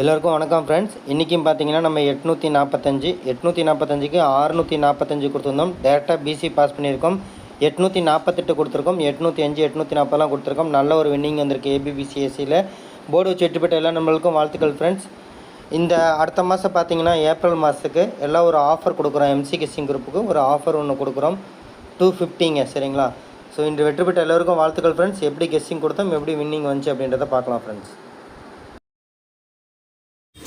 எல்லோருக்கும் வணக்கம் ஃப்ரெண்ட்ஸ் இன்றைக்கும் பார்த்தீங்கன்னா நம்ம எட்நூற்றி நாற்பத்தஞ்சு எட்நூற்றி நாற்பத்தஞ்சுக்கு ஆறுநூற்றி நாற்பத்தஞ்சு கொடுத்துருந்தோம். டேரெக்டாக பிசி பாஸ் பண்ணியிருக்கோம். எட்நூற்றி நாற்பத்தெட்டு கொடுத்துருக்கோம். எட்நூற்றி அஞ்சு எட்நூற்றி நாற்பதெல்லாம் கொடுத்துருக்கோம். நல்ல ஒரு வின்னிங் வந்திருக்கு ஏபிபிசிஎஸ்சியில் போர்டு வச்சு வெற்றி எல்லா நம்மளுக்கும் வாழ்த்துக்கள் ஃப்ரெண்ட்ஸ் இந்த அடுத்த மாதம் பார்த்தீங்கன்னா ஏப்ரல் மாதத்துக்கு எல்லாம் ஒரு ஆஃபர் கொடுக்குறோம். எம்சி கிசிங் குரூப்புக்கு ஒரு ஆஃபர் ஒன்று கொடுக்குறோம். டூ ஃபிஃப்டிங்க சரிங்களா? ஸோ இன்று வெற்றி பெற்ற எல்லோருக்கும் வாழ்த்துக்கள் ஃப்ரெண்ட்ஸ் எப்படி கெஸ்ஸிங் கொடுத்தோம் எப்படி வின்னிங் வந்துச்சு அப்படின்றத பார்க்கலாம் friends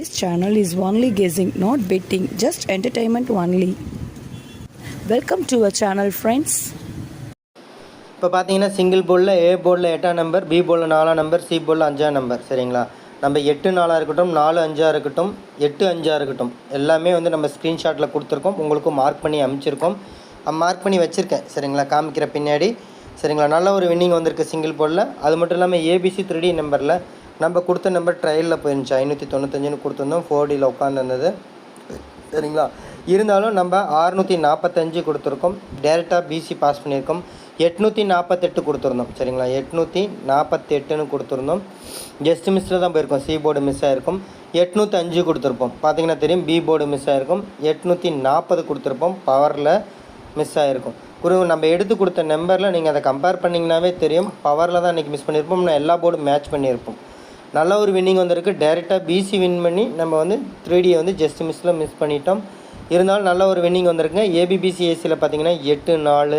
This channel is only guessing, not betting, just entertainment only. Welcome to our channel friends இப்போ பார்த்தீங்கன்னா சிங்கிள் போலில் ஏ போர்டில் எட்டாம் நம்பர் பி போர்டில் நாலாம் நம்பர் சி போர்டில் அஞ்சாம் நம்பர் சரிங்களா? நம்ம எட்டு நாளாக இருக்கட்டும் நாலு அஞ்சாக இருக்கட்டும் எட்டு அஞ்சாக இருக்கட்டும் எல்லாமே வந்து நம்ம ஸ்க்ரீன்ஷாட்டில் கொடுத்துருக்கோம். உங்களுக்கும் மார்க் பண்ணி அனுப்பிச்சிருக்கோம் மார்க் பண்ணி வச்சுருக்கேன் சரிங்களா? காமிக்கிற பின்னாடி சரிங்களா? நல்ல ஒரு வின்னிங் வந்திருக்கு சிங்கிள் போர்டில் அது மட்டும் இல்லாமல் ஏபிசி த்ரீ நம்பரில் நம்ம கொடுத்த நம்பர் ட்ரையலில் போயிருந்துச்சு. ஐநூற்றி தொண்ணூத்தஞ்சுன்னு கொடுத்துருந்தோம். ஃபோர் டியில் உட்காந்துருந்தது சரிங்களா? இருந்தாலும் நம்ம ஆறுநூற்றி நாற்பத்தஞ்சு கொடுத்துருக்கோம். டேரெக்டாக பிசி பாஸ் பண்ணியிருக்கோம். எட்நூற்றி நாற்பத்தெட்டு கொடுத்துருந்தோம். சரிங்களா? எட்நூற்றி நாற்பத்தெட்டுன்னு கொடுத்துருந்தோம். ஜஸ்ட் மிஸ்ஸில் தான் போயிருக்கோம். சி போர்டு மிஸ் ஆகிருக்கும் எட்நூற்றி அஞ்சு கொடுத்துருப்போம். பார்த்தீங்கன்னா தெரியும். பி போர்டு மிஸ் ஆகிருக்கும் எட்நூற்றி நாற்பது கொடுத்துருப்போம். பவரில் மிஸ் ஆகிருக்கும் குரு நம்ம எடுத்து கொடுத்த நம்பரில் நீங்கள் அதை கம்பேர் பண்ணிங்கனாவே தெரியும். பவரில் தான் இன்றைக்கி மிஸ் பண்ணியிருப்போம். நான் எல்லா போர்டும் மேட்ச் பண்ணியிருப்போம். நல்ல ஒரு வின்னிங் வந்திருக்கு. டேரெக்டாக பிசி வின் பண்ணி நம்ம வந்து த்ரீடியை வந்து ஜஸ்ட் மிஸ்ஸில் மிஸ் பண்ணிட்டோம். இருந்தாலும் நல்ல ஒரு வின்னிங் வந்திருக்குங்க. ஏபிபிசி ஏசியில் பார்த்தீங்கன்னா எட்டு நாலு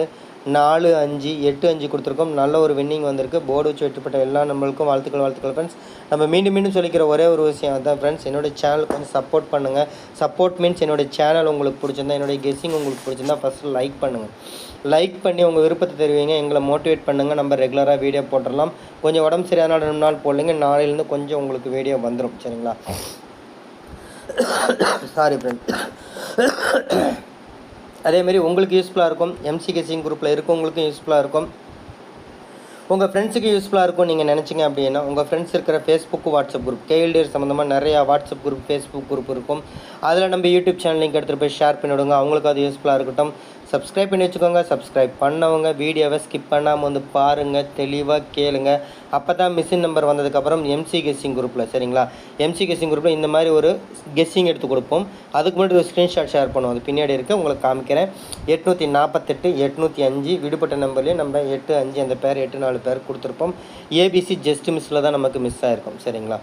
நாலு அஞ்சு எட்டு அஞ்சு கொடுத்துருக்கோம். நல்ல ஒரு வின்னிங் வந்திருக்கு. போர்டு வச்சு வெட்டுப்பட்ட எல்லா நம்மளுக்கும் வாழ்த்துக்கள் வாழ்த்துக்கள் ஃப்ரெண்ட்ஸ் நம்ம மீண்டும் மீண்டும் சொல்லிக்கிற ஒரே ஒரு விஷயம் அதுதான் ஃப்ரெண்ட்ஸ் என்னோடய சேனலுக்கு வந்து சப்போர்ட் பண்ணுங்கள் சப்போர்ட் மீன்ஸ் என்னோடய சேனல் உங்களுக்கு பிடிச்சிருந்தா என்னுடைய கெஸ்ஸிங் உங்களுக்கு பிடிச்சிருந்தா ஃபஸ்ட்டு லைக் பண்ணுங்கள் லைக் பண்ணி உங்கள் விருப்பத்தை தெரிவிங்க. எங்களை மோட்டிவேட் பண்ணுங்கள் நம்ம ரெகுலராக வீடியோ போட்டுடலாம் கொஞ்சம் உடம்பு சரியான ரெண்டு நாள் போடலைங்க. நாளையிலேருந்து கொஞ்சம் உங்களுக்கு வீடியோ வந்துடும் சரிங்களா? சாரி ஃப்ரெண்ட் அதேமாரி உங்களுக்கு யூஸ்ஃபுல்லாக இருக்கும். எம்சி கெஸிங் குரூப்பில் இருக்கவங்களுக்கும் யூஸ்ஃபுல்லாக இருக்கும். உங்கள் ஃப்ரெண்ட்ஸுக்கு யூஸ்ஃபுல்லாக இருக்கும் நீங்கள் நினச்சிங்க அப்படின்னா உங்கள் ஃப்ரெண்ட்ஸ் இருக்கிற ஃபேஸ்புக் வாட்ஸ்அப் குரூப் கேஎல்டிஆர் சம்மந்தமாக நிறையா வாட்ஸ்அப் குரூப் ஃபேஸ்புக் குரூப் இருக்கும். அதில் நம்ம யூடியூப் சேனல் லிங்க் எடுத்துகிட்டு போய் ஷேர் பண்ணிவிடுங்க அவங்களுக்கு அது யூஸ்ஃபுல்லாக இருக்கட்டும். சப்ஸ்கிரைப் பண்ணி வச்சுக்கோங்க. சப்ஸ்கிரைப் பண்ணவங்க வீடியோவை ஸ்கிப் பண்ணாமல் வந்து பாருங்கள் தெளிவாக கேளுங்க. அப்போ தான் மிஷின் நம்பர் வந்ததுக்கப்புறம் எம்சி கெஸ்ஸிங் குரூப்பில் சரிங்களா? எம்சி கெஸ்ஸிங் குரூப்பில் இந்த மாதிரி ஒரு கெஸ்ஸிங் எடுத்து கொடுப்போம். அதுக்கு முன்னாடி ஒரு ஸ்க்ரீன்ஷாட் ஷேர் பண்ணுவோம். அது பின்னாடி இருக்க. உங்களுக்கு காமிக்கிறேன். எட்நூற்றி நாற்பத்தெட்டு எட்நூற்றி அஞ்சு விடுபட்ட நம்பர்லேயே நம்ம எட்டு அஞ்சு அந்த பேர் எட்டு நாலு பேர் கொடுத்துருப்போம். ஏபிசி ஜஸ்ட் மிஸ்ஸில் தான் நமக்கு மிஸ் ஆகிருக்கும் சரிங்களா?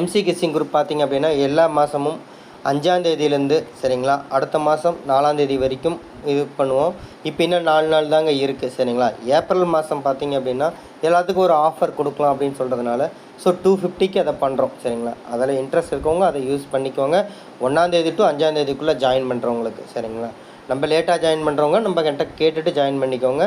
எம்சி கெஸ்ஸிங் குரூப் பார்த்திங்க அப்படின்னா எல்லா மாதமும் அஞ்சாந்தேதியிலேருந்து சரிங்களா? அடுத்த மாதம் நாலாந்தேதி வரைக்கும் இது பண்ணுவோம். இப்போ இன்னும் நாலு நாள் தாங்க இருக்குது சரிங்களா? ஏப்ரல் மாதம் பார்த்தீங்க அப்படின்னா எல்லாத்துக்கும் ஒரு ஆஃபர் கொடுக்கலாம் அப்படின்னு சொல்கிறதுனால ஸோ டூ ஃபிஃப்டிக்கு அதை பண்ணுறோம் சரிங்களா? அதில் இன்ட்ரெஸ்ட் இருக்கவங்க அதை யூஸ் பண்ணிக்கோங்க. ஒன்றாந்தேதி டு அஞ்சாந்தேதிக்குள்ளே ஜாயின் பண்ணுறவங்களுக்கு சரிங்களா? நம்ம லேட்டாக ஜாயின் பண்ணுறவங்க நம்ம கிட்ட கேட்டுட்டு ஜாயின் பண்ணிக்கோங்க.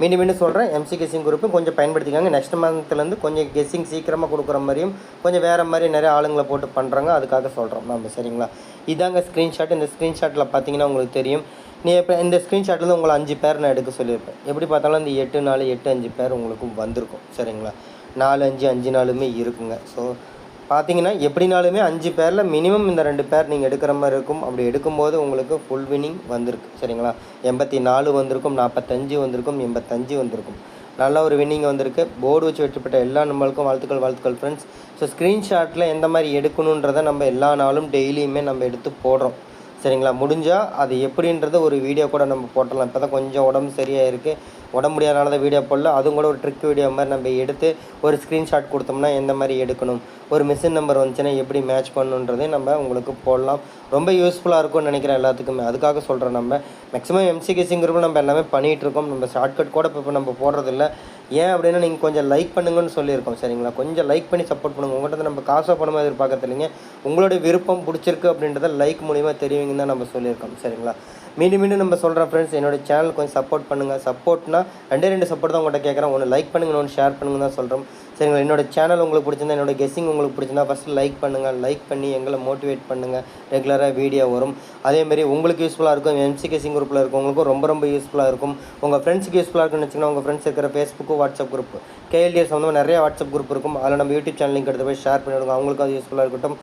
மீண்டும் மீண்டும் சொல்கிறேன் எம்சி கெஸ்ஸிங் குரூப்பு கொஞ்சம் பயன்படுத்திக்காங்க. நெக்ஸ்ட் மந்த்லேருந்து கொஞ்சம் கெஸ்ஸிங் சீக்கிரமாக கொடுக்குற மாதிரியும் கொஞ்சம் வேறு மாதிரி நிறைய ஆளுங்களை போட்டு பண்ணுறாங்க அதுக்காக சொல்கிறோம் நம்ம சரிங்களா? இதாங்க ஸ்க்ரீன்ஷாட் இந்த ஸ்க்ரீன்ஷாட்டில் பார்த்தீங்கன்னா உங்களுக்கு தெரியும். நீ இப்போ இந்த ஸ்க்ரீன்ஷாட்டில் உங்களை அஞ்சு பேர் நான் எடுக்க சொல்லியிருப்பேன். எப்படி பார்த்தாலும் இந்த எட்டு நாலு எட்டு அஞ்சு பேர் உங்களுக்கு வந்திருக்கும். சரிங்களா? நாலு அஞ்சு அஞ்சு நாளுமே இருக்குங்க. ஸோ பார்த்தீங்கன்னா எப்படினாலுமே அஞ்சு பேரில் மினிமம் இந்த ரெண்டு பேர் நீங்கள் எடுக்கிற மாதிரி இருக்கும். அப்படி எடுக்கும்போது உங்களுக்கு ஃபுல் வினிங் வந்திருக்கு சரிங்களா? எண்பத்தி நாலு வந்திருக்கும் நாற்பத்தஞ்சு வந்திருக்கும் எண்பத்தஞ்சு வந்திருக்கும். நல்ல ஒரு வின்னிங் வந்திருக்கு. போர்டு வச்சு வெற்றிப்பட்ட எல்லா நம்மளுக்கும் வாழ்த்துக்கள் வாழ்த்துக்கள் ஃப்ரெண்ட்ஸ் ஸோ ஸ்க்ரீன்ஷாட்டில் எந்த மாதிரி எடுக்கணுன்றதை நம்ம எல்லா நாளும் டெய்லியுமே நம்ம எடுத்து போடுறோம். சரிங்களா? முடிஞ்சால் அது எப்படின்றத ஒரு வீடியோ கூட நம்ம போட்டலாம் இப்போ தான் கொஞ்சம் உடம்பு சரியாக இருக்குது உடம்பு முடியாதனால தான் வீடியோ போடல. அதுவும் கூட ஒரு ட்ரிக் வீடியோ மாதிரி நம்ம எடுத்து ஒரு ஸ்க்ரீன்ஷாட் கொடுத்தோம்னா எந்த மாதிரி எடுக்கணும்? ஒரு மிஷின் நம்பர் வந்துச்சுன்னா எப்படி மேட்ச் பண்ணணுன்றதே நம்ம உங்களுக்கு போடலாம். ரொம்ப யூஸ்ஃபுல்லாக இருக்கும்னு நினைக்கிறேன் எல்லாத்துக்குமே. அதுக்காக சொல்கிறோம் நம்ம. மேக்ஸிமம் எம்சிகேசிங்கிறப்ப நம்ம எல்லாமே பண்ணிகிட்டு இருக்கோம். நம்ம ஷார்ட்கட் கூட இப்போ நம்ம போடுறதில்ல. ஏன் அப்படின்னா நீங்கள் கொஞ்சம் லைக் பண்ணுங்கன்னு சொல்லியிருக்கோம் சரிங்களா? கொஞ்சம் லைக் பண்ணி சப்போர்ட் பண்ணுங்கள் உங்கள்கிட்ட நம்ம காசோ பணமாக எதிர்பார்க்கறது இல்லைங்க. உங்களுடைய விருப்பம் பிடிச்சிருக்கு அப்படின்றத லைக் மூலிமா தெரிவிங்கன்னு தான் நம்ம சொல்லியிருக்கோம் சரிங்களா? மீண்டும் மீண்டும் நம்ம சொல்கிறோம் ஃப்ரெண்ட்ஸ் என்னோட சேனல் கொஞ்சம் சப்போர்ட் பண்ணுங்கள் சப்போர்ட்னா ரெண்டே ரெண்டு சப்போர்ட் தான் உங்கள்கிட்ட கேட்குறேன் ஒன்று லைக் பண்ணுங்கள் ஒன்று ஷேர் பண்ணுங்க தான் சொல்கிறோம் சரிங்களா? என்னோட சேனல் உங்களுக்கு பிடிச்சிருந்தா என்னோட கெஸ்ஸிங் உங்களுக்கு பிடிச்சிருந்தா ஃபஸ்ட்டு லைக் பண்ணுங்கள் லைக் பண்ணி எங்களை மோட்டிவேட் பண்ணுங்கள் ரெகுலராக வீடியோ வரும். அதேமாரி உங்களுக்கு யூஸ்ஃபுல்லாக இருக்கும். எம்சி கெஸ்ஸிங் குரூப்பில் இருக்கவங்களுக்கும் ரொம்ப ரொம்ப யூஸ்ஃபுல்லாக இருக்கும். உங்கள் ஃப்ரெண்ட்ஸுக்கு யூஸ்ஃபுல்லாக இருக்குன்னு வச்சுக்கோங்க. உங்கள் ஃப்ரெண்ட்ஸ் இருக்கிற ஃபேஸ்புக்கு வாட்ஸ்அப் குரூப் கேஎல்டிஎஸ் வந்து நிறைய வாட்ஸ்அப் குரூப் இருக்கும். அதில் நம்ம யூடியூப் சேனல் லிங்க் எடுத்து போய் ஷேர் பண்ணிவிடுங்க அவங்களுக்கும் அது யூஸ்ஃபுல்லாக இருக்கட்டும்.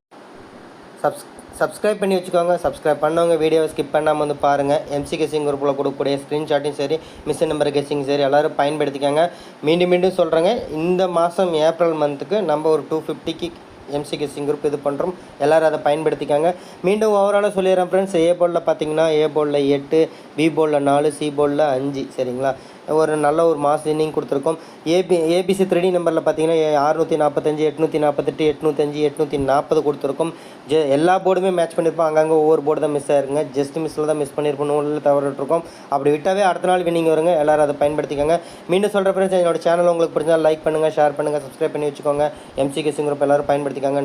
சப்ஸ் சப்ஸ்கிரைப் பண்ணி வச்சுக்கோங்க. சப்ஸ்கிரைப் பண்ணவங்க வீடியோவை ஸ்கிப் பண்ணாமல் வந்து பாருங்கள் எம்சி கெஸிங் குரூப்பில் கொடுக்கக்கூடிய ஸ்க்ரீன்ஷாட்டையும் சரி மிஷின் நம்பர் கெஸிங் சரி எல்லோரும் பயன்படுத்திக்கோங்க. மீண்டும் மீண்டும் சொல்கிறேங்க இந்த மாதம் ஏப்ரல் மந்த்துக்கு நம்ம ஒரு டூ ஃபிஃப்டிக்கு எம்சி கெஸிங் குரூப் இது பண்ணுறோம் எல்லோரும் அதை பயன்படுத்திக்காங்க. மீண்டும் ஓவராலாக சொல்லிடுறேன் ஃப்ரெண்ட்ஸ் ஏ போலில் பார்த்தீங்கன்னா ஏ போலில் எட்டு பி போலில் நாலு சி போர்டில் அஞ்சு. சரிங்களா? ஒரு நல்ல ஒரு மாஸ் இன்னிங் கொடுத்துருக்கோம். ஏபி ஏபிசி த்ரீ நம்பரில் பார்த்தீங்கன்னா அறுநூற்றி நாற்பத்தஞ்சு எட்நூற்றி நாற்பத்தெட்டு எட்நூத்தஞ்சு எட்நூற்றி நாற்பது கொடுத்துருக்கோம். ஜெ எல்லா போர்டுமே மேட்ச் பண்ணியிருப்போம் அங்கங்கே ஒவ்வொரு போர்டு தான் மிஸ் ஆயிருங்க. ஜஸ்ட் மிஸ்ஸில் தான் மிஸ் பண்ணியிருப்போம் நூலில் தவறிட்டுருக்கோம். அப்படி விட்டாவே அடுத்த நாள் வின்னிங் வருங்க. எல்லாரும் அதை பயன்படுத்திக்கோங்க. மீண்டும் சொல்கிற ஃப்ரெண்ட்ஸ் என்னோட சேனல் உங்களுக்கு பிடிச்சா லைக் பண்ணுங்கள் ஷேர் பண்ணுங்கள் சப்ஸ்கிரைப் பண்ணி வச்சுக்கோங்க. எம்சி கேசிங் குரூப் எல்லோரும் பயன்படுத்திக்காங்க.